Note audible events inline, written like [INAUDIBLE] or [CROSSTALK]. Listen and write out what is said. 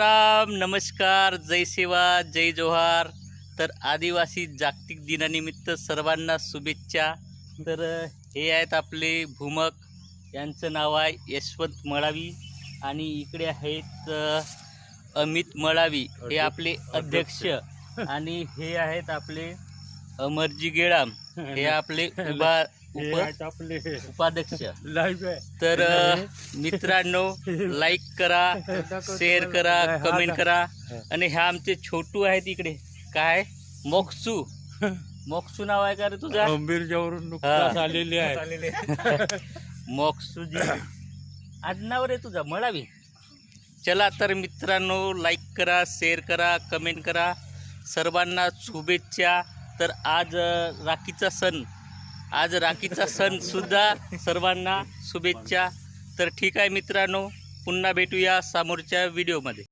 राम नमस्कार जय सेवा जय जोहार. तर आदिवासी जागतिक दिनानिमित्त सर्वांना शुभेच्छा. तर हे आहेत आपले भूमक. यांचं नाव आहे यशवंत मळावी. आणि इकडे आहेत अमित मळावी. हे आपले अध्यक्ष. आणि हे आहेत आपले अमरजी गेळाम हे आपले [LAUGHS] उभा उप आपले. उपाध्यक्ष. लाईव्ह आहे. तर अ, मित्रांनो [LAUGHS] लाईक करा शेअर करा कमेंट करा. आणि ह्या आमचे छोटू आहेत इकडे. काय? मोक्सू [LAUGHS] मोक्सू नाव आहे का रे तुझा? मिरजावरून नुकताच हा. आलेले आहे. मोक्सूजी आडनाव रे तुझा मळावी. चला तर मित्रांनो लाईक करा शेअर करा कमेंट करा. सर्वांना शुभेच्छा. तर आज राखीचा सण. आज राखीचा सणसुद्धा सर्वांना शुभेच्छा. तर ठीक आहे मित्रांनो पुन्हा भेटूया समोरच्या व्हिडिओमध्ये.